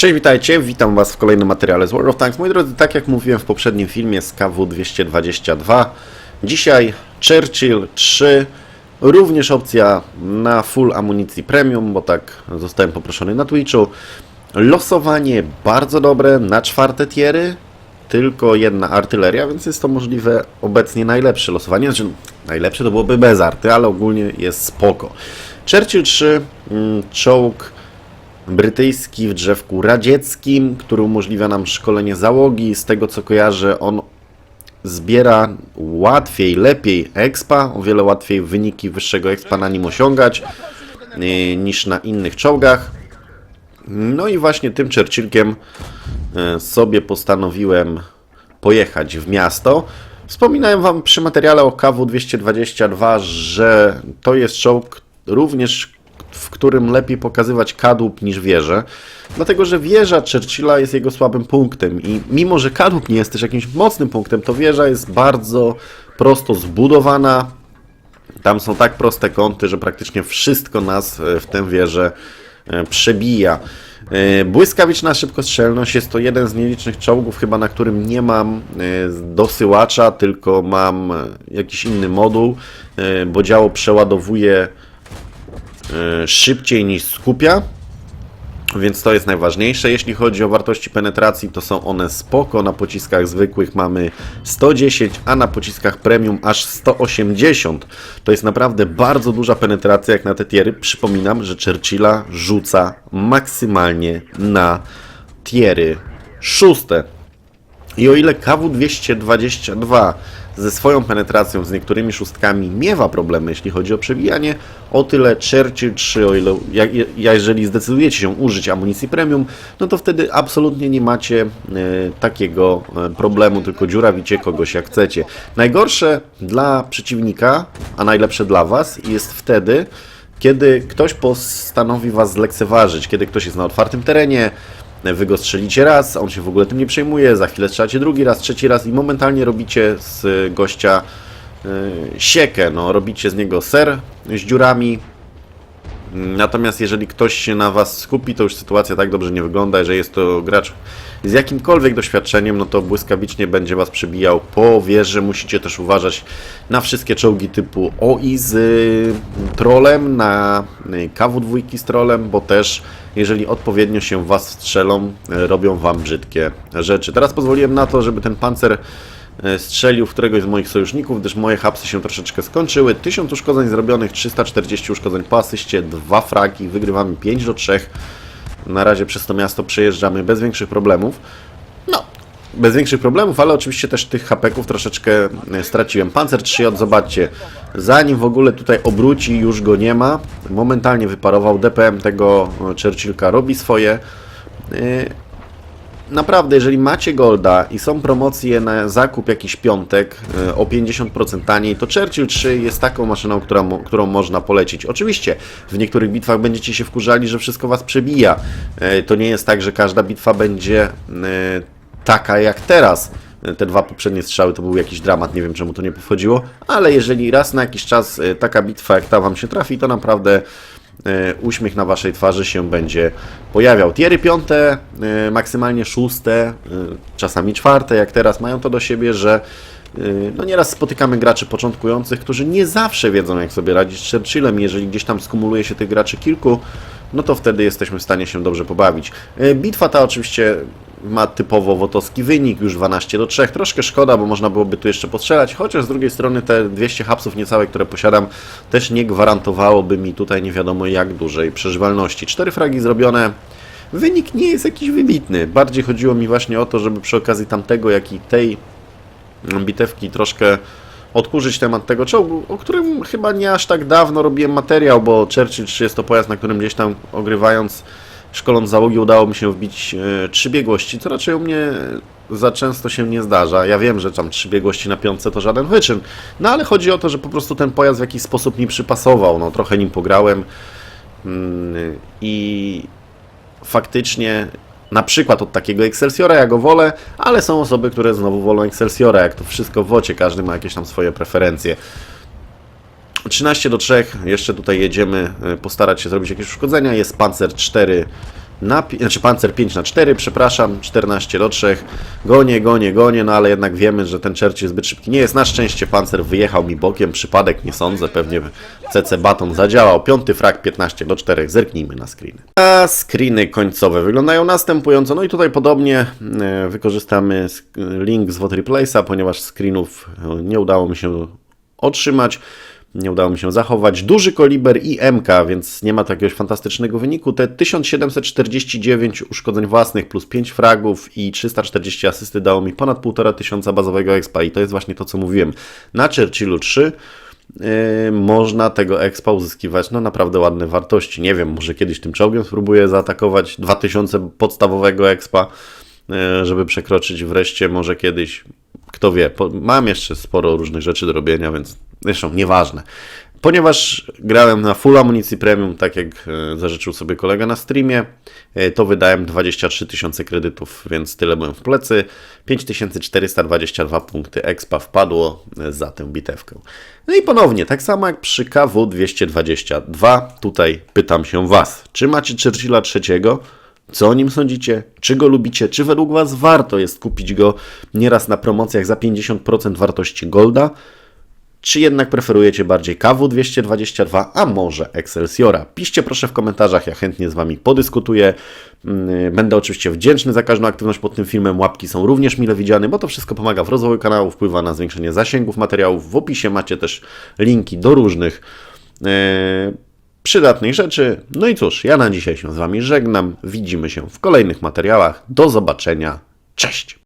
Cześć, witajcie, witam Was w kolejnym materiale z World of Tanks. Moi drodzy, tak jak mówiłem w poprzednim filmie z KW222, dzisiaj Churchill 3, również opcja na full amunicji premium, bo tak zostałem poproszony na Twitchu. Losowanie bardzo dobre na czwarte tiery, tylko jedna artyleria, więc jest to możliwe obecnie najlepsze losowanie. Znaczy, najlepsze to byłoby bez arty, ale ogólnie jest spoko. Churchill 3, mm, czołg brytyjski w drzewku radzieckim, który umożliwia nam szkolenie załogi. Z tego co kojarzę, on zbiera łatwiej, lepiej expa, o wiele łatwiej wyniki wyższego expa na nim osiągać yy, niż na innych czołgach. No i właśnie tym Churchillkiem e, sobie postanowiłem pojechać w miasto. Wspominałem Wam przy materiale o KW222, że to jest czołg również, w którym lepiej pokazywać kadłub niż wieżę, dlatego że wieża Churchilla jest jego słabym punktem i mimo, że kadłub nie jest też jakimś mocnym punktem, to wieża jest bardzo prosto zbudowana, tam są tak proste kąty, że praktycznie wszystko nas e, w tę wieżę e, przebija. E, Błyskawiczna szybkostrzelność jest to jeden z nielicznych czołgów, chyba na którym nie mam dosyłacza, tylko mam jakiś inny moduł, bo działo przeładowuje szybciej niż skupia. Więc to jest najważniejsze. Jeśli chodzi o wartości penetracji, to są one spoko. Na pociskach zwykłych mamy 110, a na pociskach premium aż 180. To jest naprawdę bardzo duża penetracja jak na te tiery. Przypominam, że Churchilla rzuca maksymalnie na tiery szóste. I o ile KW222 ze swoją penetracją z niektórymi szóstkami miewa problemy, jeśli chodzi o przebijanie, o tyle Churchill 3, o ile, jak, ja- jeżeli zdecydujecie się użyć amunicji premium, no to wtedy absolutnie nie macie e, takiego e, problemu, tylko dziurawicie kogoś jak chcecie. Najgorsze dla przeciwnika, a najlepsze dla Was jest wtedy, kiedy ktoś postanowi Was zlekceważyć, kiedy ktoś jest na otwartym terenie, Wy go strzelicie raz, on się w ogóle tym nie przejmuje, za chwilę strzelacie drugi raz, trzeci raz i momentalnie robicie z gościa y, siekę, no, robicie z niego ser z dziurami. Natomiast jeżeli ktoś się na Was skupi, to już sytuacja tak dobrze nie wygląda. Jeżeli jest to gracz z jakimkolwiek doświadczeniem, no to błyskawicznie będzie Was przebijał po wieży. Musicie też uważać na wszystkie czołgi typu OI z y, trolem, na y, KW2 z trolem, bo też jeżeli odpowiednio się Was strzelą, y, robią Wam brzydkie rzeczy. Teraz pozwoliłem na to, żeby ten pancer strzelił w któregoś z moich sojuszników, gdyż moje hapsy się troszeczkę skończyły. 1000 uszkodzeń zrobionych, 340 uszkodzeń po asyście, dwa fragi, wygrywamy 5 do 3. Na razie przez to miasto przejeżdżamy bez większych problemów. No, bez większych problemów, ale oczywiście też tych hapeków troszeczkę e, straciłem. Panzer 3J, zobaczcie, zanim w ogóle tutaj obróci, już go nie ma. Momentalnie wyparował DPM tego e, Churchillka, robi swoje. Naprawdę, jeżeli macie Golda i są promocje na zakup jakiś piątek e, o 50% taniej, to Churchill 3 jest taką maszyną, która, którą można polecić. Oczywiście, w niektórych bitwach będziecie się wkurzali, że wszystko was przebija. E, To nie jest tak, że każda bitwa będzie e, taka jak teraz. Te dwa poprzednie strzały to był jakiś dramat, nie wiem czemu to nie powchodziło, ale jeżeli raz na jakiś czas taka bitwa jak ta wam się trafi, to naprawdę uśmiech na waszej twarzy się będzie pojawiał. Tiery piąte, e, maksymalnie szóste, e, czasami czwarte, jak teraz, mają to do siebie, że e, no nieraz spotykamy graczy początkujących, którzy nie zawsze wiedzą, jak sobie radzić z Churchillem. Jeżeli gdzieś tam skumuluje się tych graczy kilku, no to wtedy jesteśmy w stanie się dobrze pobawić. E, Bitwa ta oczywiście ma typowo wotowski wynik, już 12 do 3. Troszkę szkoda, bo można byłoby tu jeszcze postrzelać, chociaż z drugiej strony te 200 hapsów niecałe, które posiadam, też nie gwarantowałoby mi tutaj nie wiadomo jak dużej przeżywalności. Cztery fragi zrobione. Wynik nie jest jakiś wybitny. Bardziej chodziło mi właśnie o to, żeby przy okazji tamtego, jak i tej bitewki troszkę odkurzyć temat tego czołgu, o którym chyba nie aż tak dawno robiłem materiał, bo Churchill 3 jest to pojazd, na którym gdzieś tam ogrywając, szkoląc załogi udało mi się wbić e, trzy biegłości, co raczej u mnie za często się nie zdarza. Ja wiem, że tam trzy biegłości na piątce to żaden wyczyn, no ale chodzi o to, że po prostu ten pojazd w jakiś sposób mi przypasował, no trochę nim pograłem mm, i faktycznie na przykład od takiego Excelsiora ja go wolę, ale są osoby, które znowu wolą Excelsiora, jak to wszystko w wocie, każdy ma jakieś tam swoje preferencje. 13 do 3, jeszcze tutaj jedziemy, y, postarać się zrobić jakieś uszkodzenia, jest Panzer 4 na, znaczy pancer 5 na 4, przepraszam, 14 do 3. Gonię, gonię, gonię, no ale jednak wiemy, że ten Churchill zbyt szybki nie jest. Na szczęście pancer wyjechał mi bokiem, przypadek nie sądzę, pewnie CC Baton zadziałał. Piąty frag 15 do 4, zerknijmy na screeny. A screeny końcowe wyglądają następująco, no i tutaj podobnie e, wykorzystamy link z Vote ponieważ screenów e, nie udało mi się otrzymać. Nie udało mi się zachować. Duży koliber i MK, więc nie ma to jakiegoś fantastycznego wyniku. Te 1749 uszkodzeń własnych plus 5 fragów i 340 asysty dało mi ponad 1,5 tysiąca bazowego expa i to jest właśnie to, co mówiłem. Na Churchillu 3 yy, można tego expa uzyskiwać no naprawdę ładne wartości. Nie wiem, może kiedyś tym czołgiem spróbuję zaatakować 2000 podstawowego expa, yy, żeby przekroczyć wreszcie może kiedyś kto wie, mam jeszcze sporo różnych rzeczy do robienia, więc zresztą nieważne. Ponieważ grałem na full amunicji premium, tak jak e, zażyczył sobie kolega na streamie, e, to wydałem 23 tysiące kredytów, więc tyle byłem w plecy. 5422 punkty expa wpadło e, za tę bitewkę. No i ponownie, tak samo jak przy KW 222, tutaj pytam się Was, czy macie Churchilla trzeciego? Co o nim sądzicie? Czy go lubicie? Czy według Was warto jest kupić go nieraz na promocjach za 50% wartości Golda? Czy jednak preferujecie bardziej KW 222, a może Excelsiora? Piszcie proszę w komentarzach, ja chętnie z Wami podyskutuję. Mm, Będę oczywiście wdzięczny za każdą aktywność pod tym filmem. Łapki są również mile widziane, bo to wszystko pomaga w rozwoju kanału, wpływa na zwiększenie zasięgów materiałów. W opisie macie też linki do różnych e, przydatnych rzeczy. No i cóż, ja na dzisiaj się z Wami żegnam. Widzimy się w kolejnych materiałach. Do zobaczenia. Cześć!